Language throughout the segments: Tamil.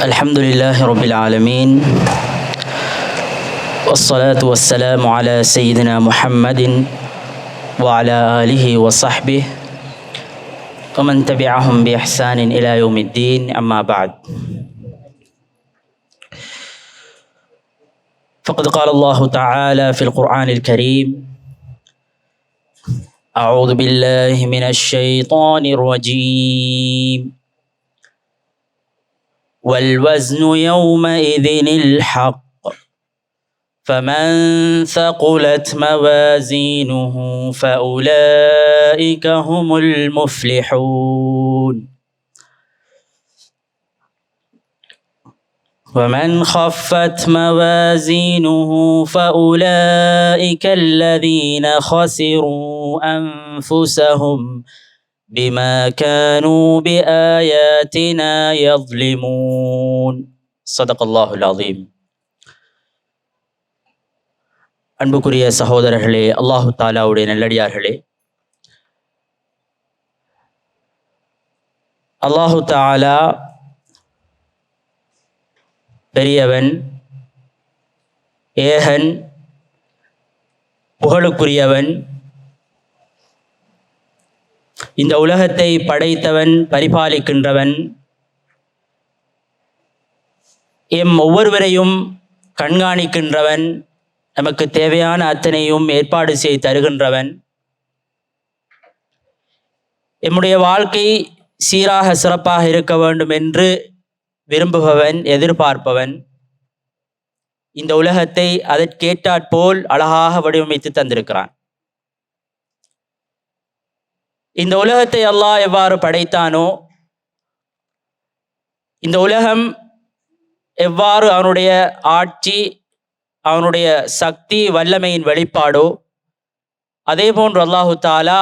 الحمد لله رب العالمين والصلاة والسلام على سيدنا محمد وعلى آله وصحبه ومن تبعهم بإحسان إلى يوم الدين أما بعد. فقد قال الله تعالى في القرآن الكريم أعوذ بالله من الشيطان الرجيم. والوزن يومئذ الحق. فمن ثقلت موازينه فأولئك هم المفلحون. ومن خفت موازينه فأولئك الذين خسروا أنفسهم بما كانوا بآياتنا يظلمون صدق الله العظيم அன்புக்குரிய சகோதரர்களே அல்லாஹு தாலாவுடைய நல்லடியார்களே அல்லாஹு தாலா பெரியவன் ஏகன் புகழுக்குரியவன் இந்த உலகத்தை படைத்தவன் பரிபாலிக்கின்றவன். எம் ஒவ்வொருவரையும் கண்காணிக்கின்றவன். நமக்கு தேவையான அத்தனையும் ஏற்பாடு செய்து தருகின்றவன். எம்முடைய வாழ்க்கை சீராக சிறப்பாக இருக்க வேண்டும் என்று விரும்புபவன் எதிர்பார்ப்பவன். இந்த உலகத்தை அதற்கேற்றாற்போல் அழகாக வடிவமைத்து தந்திருக்கிறான். இந்த உலகத்தை அல்லாஹ் எவ்வாறு படைத்தானோ இந்த உலகம் எவ்வாறு அவனுடைய ஆட்சி அவனுடைய சக்தி வல்லமையின் வெளிப்பாடோ அதே போன்று அல்லாஹு தாலா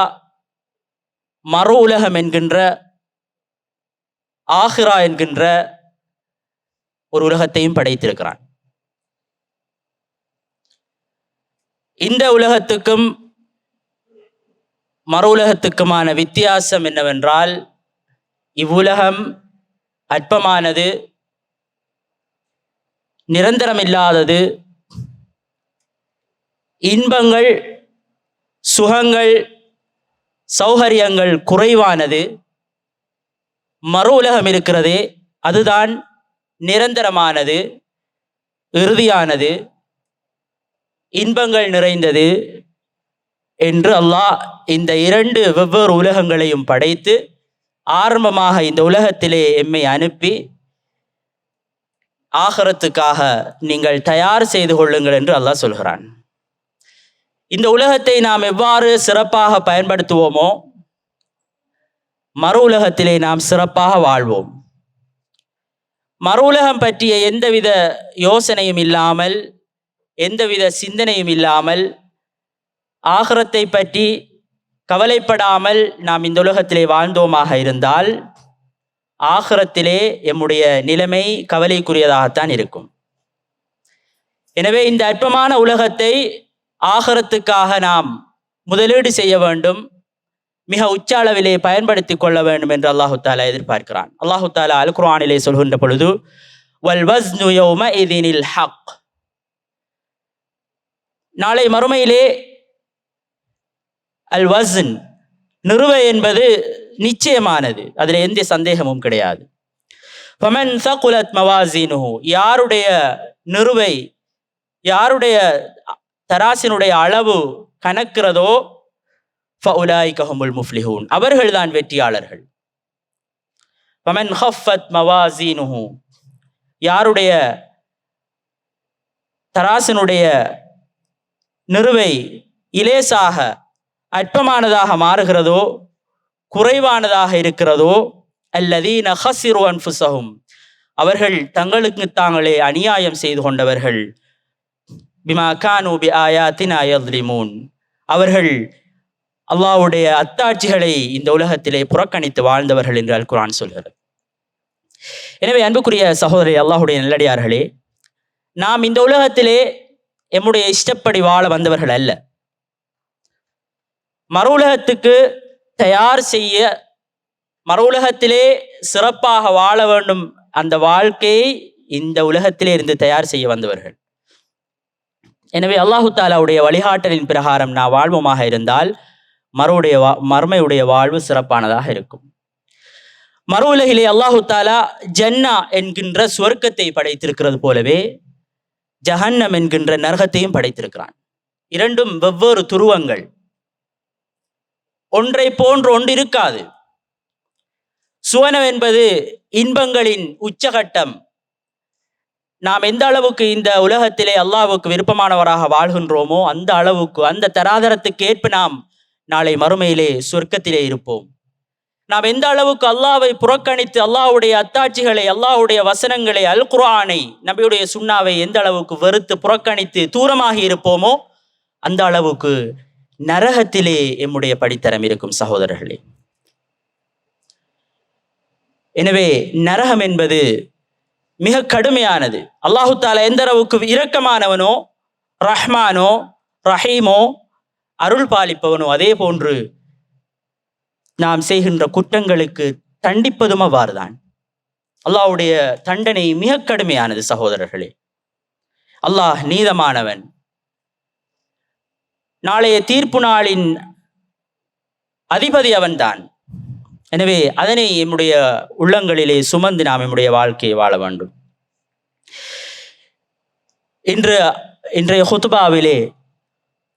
மறு உலகம் என்கின்ற ஆஹிரா என்கின்ற ஒரு உலகத்தையும் படைத்திருக்கிறான். இந்த உலகத்துக்கும் மறு உலகத்துக்குமான வித்தியாசம் என்னவென்றால் இவ்வுலகம் அற்பமானது நிரந்தரமில்லாதது இன்பங்கள் சுகங்கள் சௌகரியங்கள் குறைவானது மறு உலகம் இருக்கிறதே அதுதான் நிரந்தரமானது இறுதியானது இன்பங்கள் நிறைந்தது என்று அல்லாஹ் இந்த இரண்டு வெவ்வேறு உலகங்களையும் படைத்து ஆரம்பமாக இந்த உலகத்திலே எம்மை அனுப்பி ஆகரத்துக்காக நீங்கள் தயார் செய்து கொள்ளுங்கள் என்று அல்லாஹ் சொல்கிறான். இந்த உலகத்தை நாம் எவ்வாறு சிறப்பாக பயன்படுத்துவோமோ மறு உலகத்திலே நாம் சிறப்பாக வாழ்வோம். மறு உலகம் பற்றிய எந்தவித யோசனையும் இல்லாமல் எந்தவித சிந்தனையும் இல்லாமல் ஆகரத்தை பற்றி கவலைப்படாமல் நாம் இந்த உலகத்திலே வாழ்ந்தோமாக இருந்தால் ஆகரத்திலே எம்முடைய நிலைமை கவலைக்குரியதாகத்தான் இருக்கும். எனவே இந்த அற்பமான உலகத்தை ஆகரத்துக்காக நாம் முதலீடு செய்ய வேண்டும் மிக உச்ச அளவிலே பயன்படுத்தி கொள்ள வேண்டும் என்று அல்லாஹு தாலா எதிர்பார்க்கிறான். அல்லாஹு தாலா அல் குரானிலே சொல்கின்ற பொழுது வல் வஸ்னு ஹக். நாளை மறுமையிலே அல் வசன் நிறுவை என்பது நிச்சயமானது. அதில் எந்த சந்தேகமும் கிடையாது. ஃபமன் சகுலத் மவாசினு யாருடைய நிறுவை யாருடைய தராசினுடைய அளவு கணக்கிறதோ ஃபவுலாய் கஹமுல் முஃப்லிஹூன். அவர்கள்தான் வெற்றியாளர்கள். ஃபமன் ஹஃபத் மவாசீனுஹு யாருடைய தராசினுடைய நிறுவை இலேசாக அற்பமானதாக மாறுகிறதோ குறைவானதாக இருக்கிறதோ அல்லதீன ஹசிரு அன்புசகும் அவர்கள் தங்களுக்கு தாங்களே அநியாயம் செய்து கொண்டவர்கள். பிமா கானு பி ஆயாத்தினா யத்லிமூன். அவர்கள் அல்லாஹ்வுடைய அத்தாட்சிகளை இந்த உலகத்திலே புறக்கணித்து வாழ்ந்தவர்கள் என்று அல் குர்ஆன் சொல்கிறது. எனவே அன்புக்குரிய சகோதரி அல்லாஹுடைய நல்லடியார்களே நாம் இந்த உலகத்திலே எம்முடைய இஷ்டப்படி வாழ வந்தவர்கள் அல்ல. மறு உலகத்துக்கு தயார் செய்ய மறு உலகத்திலே சிறப்பாக வாழ வேண்டும் அந்த வாழ்க்கையை இந்த உலகத்திலே இருந்து தயார் செய்ய வந்தவர்கள். எனவே அல்லாஹு தாலாவுடைய வழிகாட்டலின் பிரகாரம் நான் வாழ்வோமாக இருந்தால் மறுவுடைய வா மறுமையுடைய வாழ்வு சிறப்பானதாக இருக்கும். மறு உலகிலே அல்லாஹு தாலா ஜன்னா என்கின்ற சுவர்க்கத்தை படைத்திருக்கிறது போலவே ஜஹன்னம் என்கின்ற நரகத்தையும் படைத்திருக்கிறான். இரண்டும் வெவ்வேறு துருவங்கள். ஒன்றை போன்று ஒன்று இருக்காது சுவனம் என்பது இன்பங்களின் உச்சகட்டம். நாம் எந்த அளவுக்கு இந்த உலகத்திலே அல்லாவுக்கு விருப்பமானவராக வாழ்கின்றோமோ அந்த அளவுக்கு அந்த தராதரத்துக்கு ஏற்ப நாம் நாளை மறுமையிலே சொர்க்கத்திலே இருப்போம். நாம் எந்த அளவுக்கு அல்லாவை புறக்கணித்து அல்லாவுடைய அத்தாட்சிகளை அல்லாவுடைய வசனங்களை அல் குரானை நபியுடைய சுண்ணாவை எந்த அளவுக்கு வெறுத்து புறக்கணித்து தூரமாகி இருப்போமோ அந்த அளவுக்கு நரகத்திலே எம்முடைய படித்தரம் இருக்கும் சகோதரர்களே. எனவே நரகம் என்பது மிக கடுமையானது. அல்லாஹு தாலா எந்த அளவுக்கு இரக்கமானவனோ ரஹ்மானோ ரஹீமோ அருள் பாலிப்பவனோ அதே போன்று நாம் செய்கின்ற குற்றங்களுக்கு தண்டிப்பதும் அவ்வாறுதான். அல்லாஹ்வுடைய தண்டனை மிக கடுமையானது சகோதரர்களே. அல்லாஹ் நீதமானவன் நாளைய தீர்ப்பு நாளின் அதிபதி அவன்தான். எனவே அதனை நம்முடைய உள்ளங்களிலே சுமந்து நாம் நம்முடைய வாழ்க்கையை வாழ வேண்டும். இன்று இன்றைய ஹுத்பாவிலே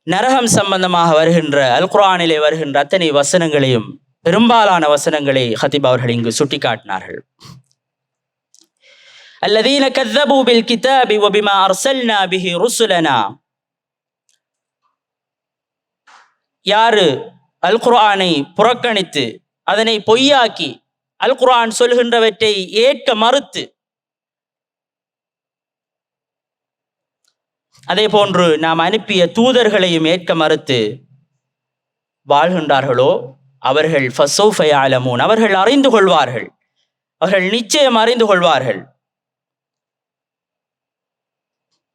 நரகம் சம்பந்தமாக வருகின்ற அல் குரானிலே வருகின்ற அத்தனை வசனங்களையும் பெரும்பாலான வசனங்களை ஹதீப் அவர்கள் இங்கு சுட்டிக்காட்டினார்கள். அல்லதீன கத்தபூபில் கிதாபி ஒபிமா அர்சல்னா பிஹி ருசுலனா. யாரு? அல் குர்ஆனை புறக்கணித்து அதனை பொய்யாக்கி அல் குர்ஆன் சொல்கின்றவற்றை ஏற்க மறுத்து. அதே போன்று நாம் அனுப்பிய தூதர்களையும் ஏற்க மறுத்து வாழ்கின்றார்களோ? அவர்கள் ஃபசோஃபயாலமூன் அவர்கள் அறிந்து கொள்வார்கள். அவர்கள் நிச்சயம் அறிந்து கொள்வார்கள்.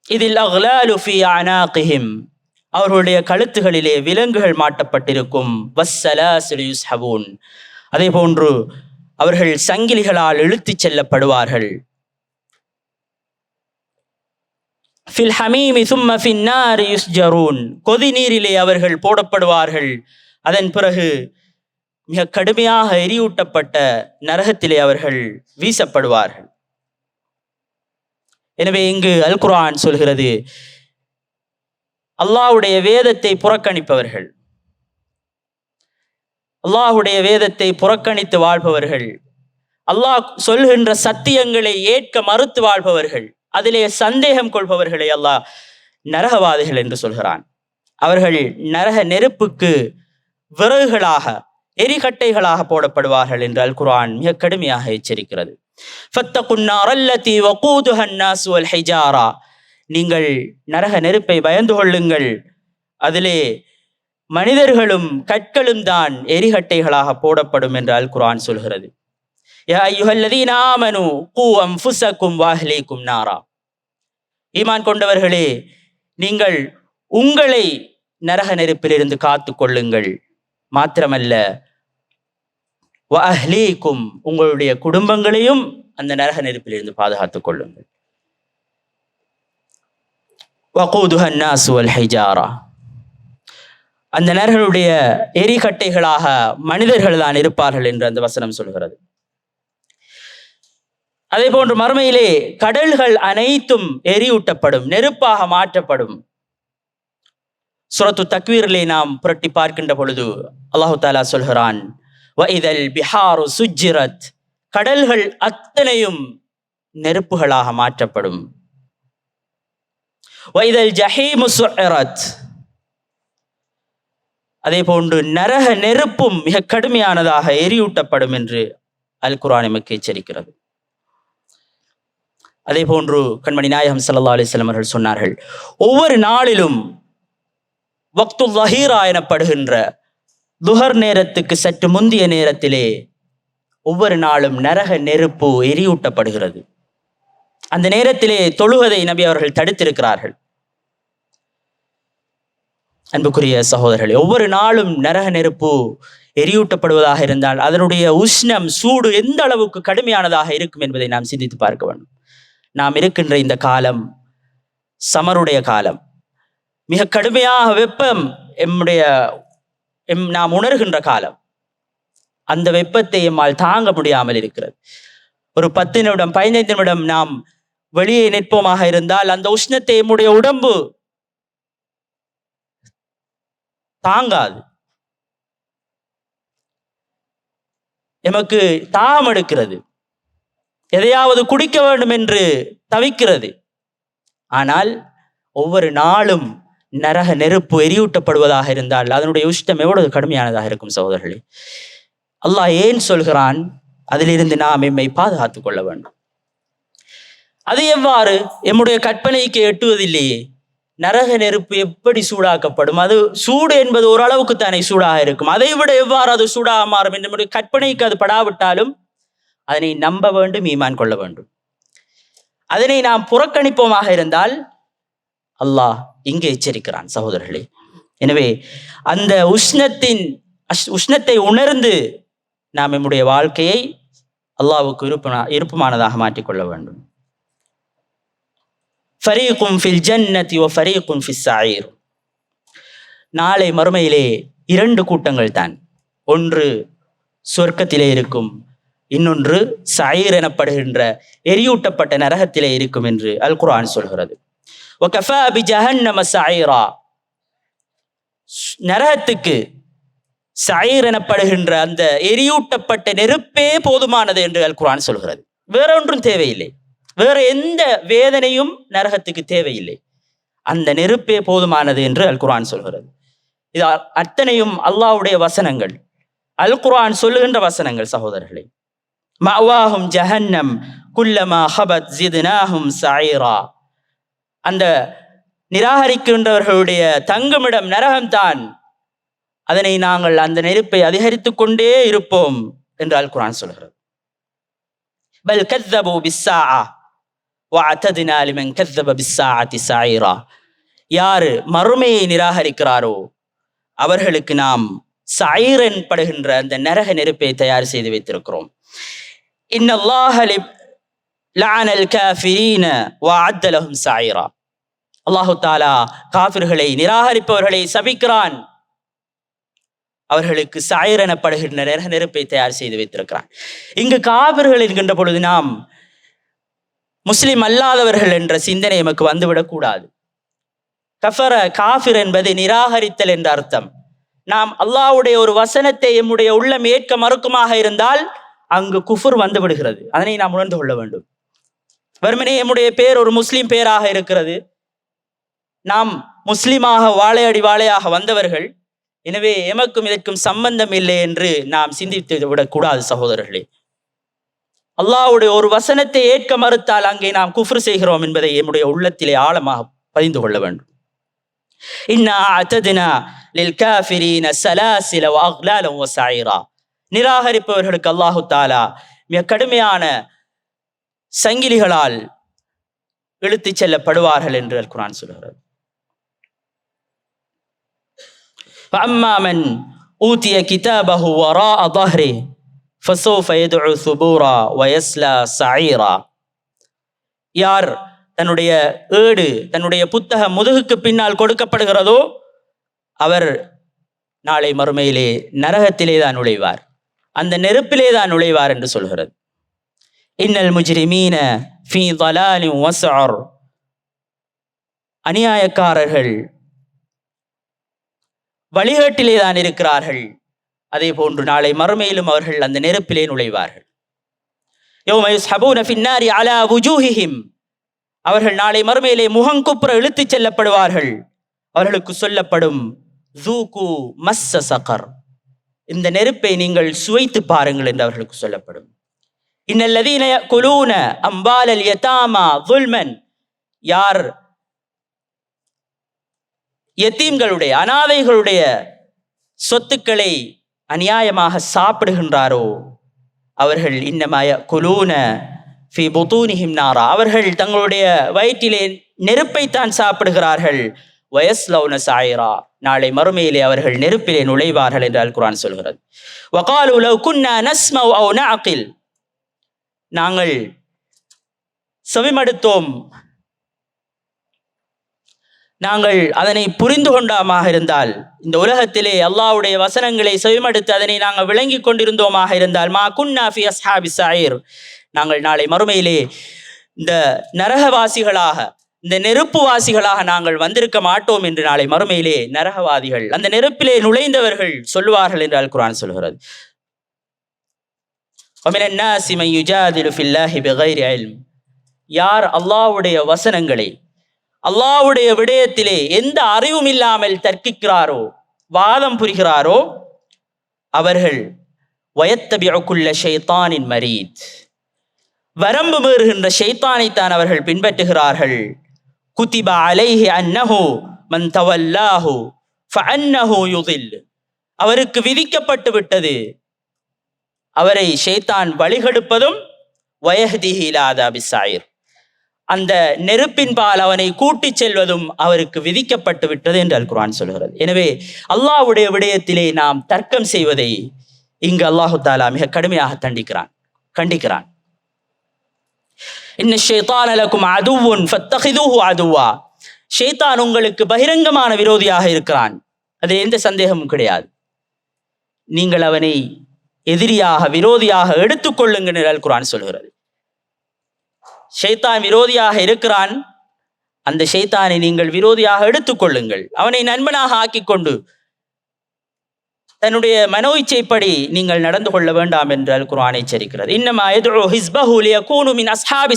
இதில் அக்லாலு ஃபி அனாகிஹிம். அவர்களுடைய கழுத்துகளிலே விலங்குகள் மாட்டப்பட்டிருக்கும். வஸ்ஸலாசிலு அதே போன்று அவர்கள் சங்கிலிகளால் இழுத்துச் செல்லப்படுவார்கள். ஃபில் ஹமீமி சும்ம ஃபின் யுஸ்ஜரூன். கொதி நீரிலே அவர்கள் போடப்படுவார்கள். அதன் பிறகு மிக கடுமையாக எரியூட்டப்பட்ட நரகத்திலே அவர்கள் வீசப்படுவார்கள். எனவே இங்கு அல் குர்ஆன் சொல்கிறது அல்லாஹ்வுடைய வேதத்தை புறக்கணிப்பவர்கள். அல்லாஹ்வுடைய வேதத்தை புறக்கணித்து வாழ்பவர்கள். அல்லாஹ் சொல்கின்ற சத்தியங்களை ஏற்க மறுத்து வாழ்பவர்கள். அதிலே சந்தேகம் கொள்பவர்களை அல்லாஹ் நரகவாதிகள் என்று சொல்கிறான். அவர்கள் நரக நெருப்புக்கு விறகுகளாக எரிகட்டைகளாக போடப்படுவார்கள் என்று அல் குரான் மிக கடுமையாக எச்சரிக்கிறது. நீங்கள் நரக நெருப்பை பயந்து கொள்ளுங்கள். அதிலே மனிதர்களும் கற்களும் தான் எரிகட்டைகளாக போடப்படும் என்றால் குரான் சொல்கிறது. நாரா. ஈமான் கொண்டவர்களே நீங்கள் உங்களை நரக நெருப்பிலிருந்து காத்து கொள்ளுங்கள். மாத்திரமல்ல வாஹ்லீக்கும் உங்களுடைய குடும்பங்களையும் அந்த நரக நெருப்பிலிருந்து பாதுகாத்துக் கொள்ளுங்கள். வகூதுஹன் நாஸ் வல் ஹிஜாரா. அந்த நர்களுடைய எரிகட்டைகளாக மனிதர்கள் தான் இருப்பார்கள் என்று அந்த வசனம் சொல்கிறது. அதே போன்று மறுமையிலே கடல்கள் அனைத்தும் எரியூட்டப்படும் நெருப்பாக மாற்றப்படும். சுரத்து தக்வீரிலே நாம் புரட்டி பார்க்கின்ற பொழுது அல்லாஹு தாலா சொல்கிறான் வைதல் பிஹாரு சுஜிரத் கடல்கள் அத்தனையும் நெருப்புகளாக மாற்றப்படும். வைதல் ஜஹீமு சுஅரத் அதே போன்று நரக நெருப்பும் மிக கடுமையானதாக எரியூட்டப்படும் என்று அல் குர்ஆன் எச்சரிக்கிறது. அதே போன்று கண்மணி நாயகம் சல்லா அலிஸ்லம் அவர்கள் சொன்னார்கள் ஒவ்வொரு நாளிலும் வக்து லஹீரா எனப்படுகின்ற துஹர் நேரத்துக்கு சற்று முந்திய நேரத்திலே ஒவ்வொரு நாளும் நரக நெருப்பு எரியூட்டப்படுகிறது. அந்த நேரத்திலே தொழுவதை நபி அவர்கள் தடுத்திருக்கிறார்கள். அன்புக்குரிய சகோதரர்களே ஒவ்வொரு நாளும் நரக நெருப்பு எரியூட்டப்படுவதாக இருந்தால் அதனுடைய உஷ்ணம் சூடு எந்த அளவுக்கு கடுமையானதாக இருக்கும் என்பதை நாம் சிந்தித்து பார்க்க வேண்டும். நாம் இருக்கின்ற இந்த காலம் சமருடைய காலம். மிக கடுமையாக வெப்பம் எம்முடைய எம் நாம் உணர்கின்ற காலம். அந்த வெப்பத்தை எம்மால் தாங்க முடியாமல் இருக்கிறது. ஒரு பத்து நிமிடம் பதினைந்து நிமிடம் நாம் வெளியே நிற்போமாக இருந்தால் அந்த உஷ்ணத்தை எம்முடைய உடம்பு தாங்காது. எமக்கு தாகம் எடுக்கிறது. எதையாவது குடிக்க வேண்டும் என்று தவிக்கிறது. ஆனால் ஒவ்வொரு நாளும் நரக நெருப்பு எரியூட்டப்படுவதாக இருந்தால் அதனுடைய உஷ்டம் எவ்வளவு கடுமையானதாக இருக்கும் சகோதரர்களே. அல்லாஹ் ஏன் சொல்கிறான்? அதிலிருந்து நாம் எம்மை பாதுகாத்துக் கொள்ள வேண்டும். அது எவ்வாறு? எம்முடைய கற்பனைக்கு எட்டுவதில்லையே நரக நெருப்பு எப்படி சூடாக்கப்படும்? அது சூடு என்பது ஓரளவுக்கு தானே சூடாக இருக்கும். அதை விட எவ்வாறு அது சூடாக மாறும் என்னுடைய நம்முடைய கற்பனைக்கு அது படாவிட்டாலும் அதனை நம்ப வேண்டும் ஈமான் கொள்ள வேண்டும். அதனை நாம் புறக்கணிப்போமாக இருந்தால் அல்லாஹ் இங்கே எச்சரிக்கிறான் சகோதரர்களே. எனவே அந்த உஷ்ணத்தின் உஷ்ணத்தை உணர்ந்து நாம் நம்முடைய வாழ்க்கையை அல்லாவுக்கு இருப்பனா இருப்புமானதாக மாற்றிக்கொள்ள வேண்டும். ஃபரீக்கும் ஃபில் ஜன்னதி ஓ ஃபரீக்கும் ஃபிஸ் சாயிர். நாளை மறுமையிலே இரண்டு கூட்டங்கள் தான். ஒன்று சொர்க்கத்திலே இருக்கும் இன்னொன்று சாயிர் எனப்படுகின்ற எரியூட்டப்பட்ட நரகத்திலே இருக்கும் என்று அல் குரான் சொல்கிறது. நரகத்துக்கு சாயிர் எனப்படுகின்ற அந்த எரியூட்டப்பட்ட நெருப்பே போதுமானது என்று அல் குரான் சொல்கிறது. வேறொன்றும் தேவையில்லை. வேற எந்த வேதனையும் நரகத்துக்கு தேவையில்லை. அந்த நெருப்பே போதுமானது என்று அல் குரான் சொல்கிறது. இது அத்தனையும் அல்லாஹ்வுடைய வசனங்கள். அல் குர்ஆன் சொல்லுகின்ற வசனங்கள் சகோதரர்களே. மவாஹும் ஜஹன்னம் குல்லமா ஹபத் ஜிதுனாஹும் சாயிரா அந்த நிராகரிக்கின்றவர்களுடைய தங்குமிடம் நரகம்தான். அதனை நாங்கள் அந்த நெருப்பை அதிகரித்துக் கொண்டே இருப்போம் என்று அல் குர்ஆன் சொல்கிறது. பல் கத்தபு பிஸ்ஸா யாரு மறுமையை நிராகரிக்கிறாரோ அவர்களுக்கு நாம் சாயிரன் படுகின்ற அந்த நரக நெருப்பை தயார் செய்து வைத்திருக்கிறோம். அல்லாஹு தாலா காபிர்களை நிராகரிப்பவர்களை சபிக்கிறான். அவர்களுக்கு சாயிரனப்படுகின்ற நரக நெருப்பை தயார் செய்து வைத்திருக்கிறான். இங்கு காபிர்கள் என்கின்ற பொழுது நாம் முஸ்லிம் அல்லாதவர்கள் என்ற சிந்தனை எமக்கு வந்துவிடக்கூடாது கஃபர காஃபிர் என்பது நிராகரித்தல் என்ற அர்த்தம். நாம் அல்லாவுடைய ஒரு வசனத்தை எம்முடைய உள்ளம் ஏற்க மறுக்குமாக இருந்தால் அங்கு குஃபுர் வந்து விடுகிறது. அதனை நாம் உணர்ந்து கொள்ள வேண்டும். வெறுமனே எம்முடைய பேர் ஒரு முஸ்லிம் பேராக இருக்கிறது. நாம் முஸ்லிமாக வாழையடி வாழையாக வந்தவர்கள் எனவே எமக்கும் இதற்கும் சம்பந்தம் இல்லை என்று நாம் சிந்தித்து விடக்கூடாது சகோதரர்களே. அல்லாவுடைய ஒரு வசனத்தை ஏற்க மறுத்தால் அங்கே நாம் குஃப்ரு செய்கிறோம் என்பதை என்னுடைய உள்ளத்திலே ஆழமாக பதிந்து கொள்ள வேண்டும். நிராகரிப்பவர்களுக்கு அல்லாஹு தாலா மிக கடுமையான சங்கிலிகளால் இழுத்து செல்லப்படுவார்கள் என்று குரான் சொல்கிறது அம்மாமன் ஊத்திய கிதாபஹு வரா அதாஹ்ரே ஃபசோஃப எதுஉ சுபூரா வயஸ்லா சாயிரா யார் தன்னுடைய ஏடு தன்னுடைய புத்தக முதுகுக்கு பின்னால் கொடுக்கப்படுகிறதோ அவர் நாளை மறுமையிலே நரகத்திலே தான் நுழைவார். அந்த நெருப்பிலே தான் நுழைவார் என்று சொல்கிறது. இன்னல் முஜ்ரிமீன ஃபீ தலாலின் வசார் அநியாயக்காரர்கள் வழிகாட்டிலே தான் இருக்கிறார்கள். அதே போன்று நாளை மறுமையிலும் அவர்கள் அந்த நெருப்பிலே நுழைவார்கள். அவர்கள் நாளை மறுமையிலே முகங்குப்புற இழுத்துச் செல்லப்படுவார்கள். அவர்களுக்கு சொல்லப்படும் ஜூகு மஸ்ஸ சகர். இந்த நெருப்பை நீங்கள் சுவைத்து பாருங்கள் என்று அவர்களுக்கு சொல்லப்படும். இன்னல்லதீன குலூன அம்பாலல் யதாமா துல்மன் யார் எத்தீம்களுடைய அனாதைகளுடைய சொத்துக்களை அநியாயமாக சாப்பிடுகின்றாரோ? அவர்கள் இன்னமய குலூன ஃபி புதூனிஹிம் நாரா. அவர்கள் தங்களுடைய வயிற்றிலே நெருப்பைத்தான் சாப்பிடுகிறார்கள். வயஸ் லவுன சாயிரா. நாளை மறுமையிலே அவர்கள் நெருப்பிலே நுழைவார்கள் என்றால் குரான் சொல்கிறது. வகாலு லவ் குன்னா நஸ்மவ் அவ் நாங்கள் செவிமடுத்தோம். நாங்கள் அதனை புரிந்து கொண்டோமாக இருந்தால் இந்த உலகத்திலே அல்லாவுடைய வசனங்களை செவிமடுத்து அதனை நாங்கள் விளங்கி கொண்டிருந்தோமாக இருந்தால் மா குன்னாஃபி அஸ்ஹாபி சாயிர் நாங்கள் நாளை மறுமையிலே இந்த நரகவாசிகளாக இந்த நெருப்புவாசிகளாக நாங்கள் வந்திருக்க மாட்டோம் என்று நாளை மறுமையிலே நரகவாதிகள் அந்த நெருப்பிலே நுழைந்தவர்கள் சொல்லுவார்கள் என்று அல் குரான் சொல்கிறது. யார் அல்லாவுடைய வசனங்களை அல்லாவுடைய விடயத்திலே எந்த அறிவும் இல்லாமல் தர்க்கிக்கிறாரோ வாதம் புரிகிறாரோ அவர்கள் வயத்தபியக்குள்ள ஷைத்தானின் மரீத். வரம்பு மீறுகின்ற ஷைத்தானைத்தான் அவர்கள் பின்பற்றுகிறார்கள். குதிப அலைஹி அன்னஹு மன் தவல்லாஹு ஃபஅன்னஹு யுதில். அவருக்கு விதிக்கப்பட்டு விட்டது. அவரை ஷைத்தான் வழிகெடுப்பதும் வயஹதிஹிலாத அபிசாயிர் அந்த நெருப்பின்பால் அவனை கூட்டிச் செல்வதும் அவருக்கு விதிக்கப்பட்டு விட்டது என்று அல் குரான் சொல்கிறது. எனவே அல்லாஹ்வுடைய விடயத்திலே நாம் தர்க்கம் செய்வதை இங்கு அல்லாஹு தாலா மிக கடுமையாக தண்டிக்கிறான் கண்டிக்கிறான். இன்ன ஷைத்தான் லக்கும் அதுவா. ஷைத்தான் உங்களுக்கு பகிரங்கமான விரோதியாக இருக்கிறான். அதில் எந்த சந்தேகமும் கிடையாது. நீங்கள் அவனை எதிரியாக விரோதியாக எடுத்துக்கொள்ளுங்கள் என்று அல் குரான் சொல்கிறது. ஷைத்தான் விரோதியாக இருக்கிறான். அந்த ஷைத்தானை நீங்கள் விரோதியாக எடுத்துக்கொள்ளுங்கள். அவனை நண்பனாக ஆக்கிக்கொண்டு தன்னுடைய மனோ இச்சைப்படி நீங்கள் நடந்து கொள்ள வேண்டாம் என்று அல் குர்ஆன் எச்சரிக்கிறது. இன்னமா ஹிஸ்பஹு லியகூனு மின் அஸ்ஹாபி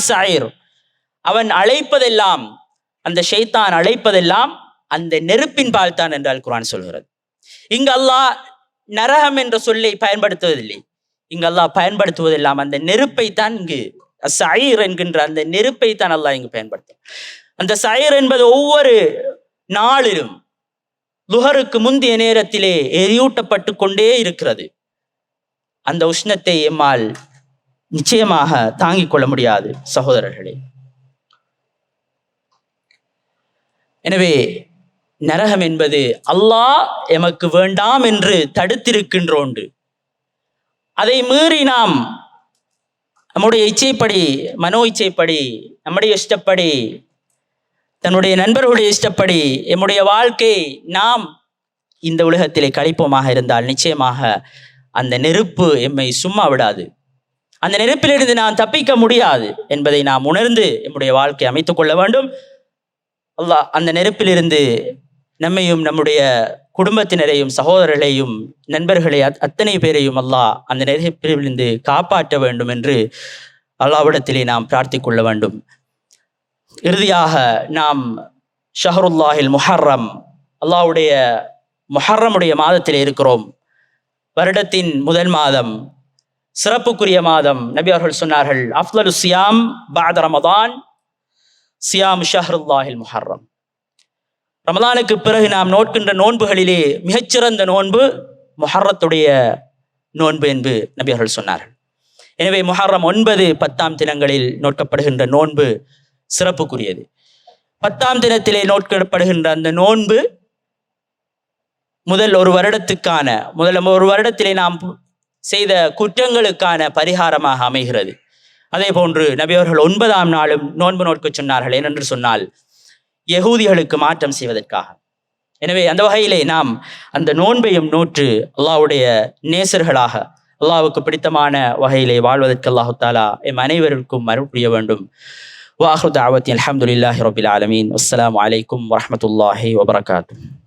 அவன் அழைப்பதெல்லாம் அந்த ஷைத்தான் அழைப்பதெல்லாம் அந்த நெருப்பின் பால் தான் என்று அல் குர்ஆன் சொல்கிறது. இங்கு அல்லாஹ் நரகம் என்ற சொல்லை பயன்படுத்துவதில்லை. இங்கு அல்லாஹ் பயன்படுத்துவதெல்லாம் அந்த நெருப்பை தான் இங்கு சயிர் என்கின்ற அந்த நெருப்பை தான் அல்லாஹ் இங்கு பயன்படுத்தும். அந்த சயிர் என்பது ஒவ்வொரு நாளிலும் லுஹருக்கு முந்தைய நேரத்திலே எரியூட்டப்பட்டு கொண்டே இருக்கிறது. அந்த உஷ்ணத்தை எம்மால் நிச்சயமாக தாங்கிக் கொள்ள முடியாது சகோதரர்களே. எனவே நரகம் என்பது அல்லாஹ் எமக்கு வேண்டாம் என்று தடுத்திருக்கின்றோண்டு அதை மீறி நாம் நம்முடைய இச்சைப்படி மனோ இச்சைப்படி நம்முடைய இஷ்டப்படி தன்னுடைய நண்பர்களுடைய இஷ்டப்படி எம்முடைய வாழ்க்கை நாம் இந்த உலகத்திலே கழிப்போமாக இருந்தால் நிச்சயமாக அந்த நெருப்பு எம்மை சும்மா விடாது. அந்த நெருப்பிலிருந்து நாம் தப்பிக்க முடியாது என்பதை நாம் உணர்ந்து எம்முடைய வாழ்க்கை அமைத்துக் கொள்ள வேண்டும். அல்லாஹ் அந்த நெருப்பிலிருந்து நம்மையும் நம்முடைய குடும்பத்தினரையும் சகோதரர்களையும் நண்பர்களை அத்- அத்தனை பேரையும் அல்லாஹ் அந்த நெருப்பிலிருந்து காப்பாற்ற வேண்டும் என்று அல்லாவிடத்திலே நாம் பிரார்த்திக்கொள்ள வேண்டும். இறுதியாக நாம் ஷஹருல்லாஹில் முஹர்ரம் அல்லாஹ்வுடைய முஹர்ரமுடைய மாதத்தில் இருக்கிறோம். வருடத்தின் முதல் மாதம் சிறப்புக்குரிய மாதம் நபி அவர்கள் சொன்னார்கள் அஃப்லு சியாம் பாதரமதான் சியாம் ஷஹருல்லாஹில் முஹர்ரம். ரமலானுக்கு பிறகு நாம் நோட்கின்ற நோன்புகளிலே மிகச்சிறந்த நோன்பு முஹர்ரத்துடைய நோன்பு என்று நபியர்கள் சொன்னார்கள். எனவே முஹர்ரம் ஒன்பது பத்தாம் தினங்களில் நோட்கப்படுகின்ற நோன்பு சிறப்புக்குரியது. பத்தாம் தினத்திலே நோட்கப்படுகின்ற அந்த நோன்பு முதல் ஒரு வருடத்துக்கான முதல் ஒரு வருடத்திலே நாம் செய்த குற்றங்களுக்கான பரிகாரமாக அமைகிறது. அதே போன்று நபியவர்கள் ஒன்பதாம் நாளும் நோன்பு நோட்க சொன்னார்கள். ஏனென்று சொன்னால் யகூதிகளுக்கு மாற்றம் செய்வதற்காக. எனவே அந்த வகையிலே நாம் அந்த நோன்பையும் நோற்று அல்லாஹ்வுடைய நேசர்களாக அல்லாவுக்கு பிடித்தமான வகையிலே வாழ்வதற்கு அல்லாஹு தாலா எம் அனைவருக்கும் அருள் புரிய வேண்டும். வாஹு தாவத்தி அலமதுல்லாஹி ரபில் ஆலமீன். அஸ்லாம் வலைக்கம் வரமத்துல்லாஹி வபரகாத்தூ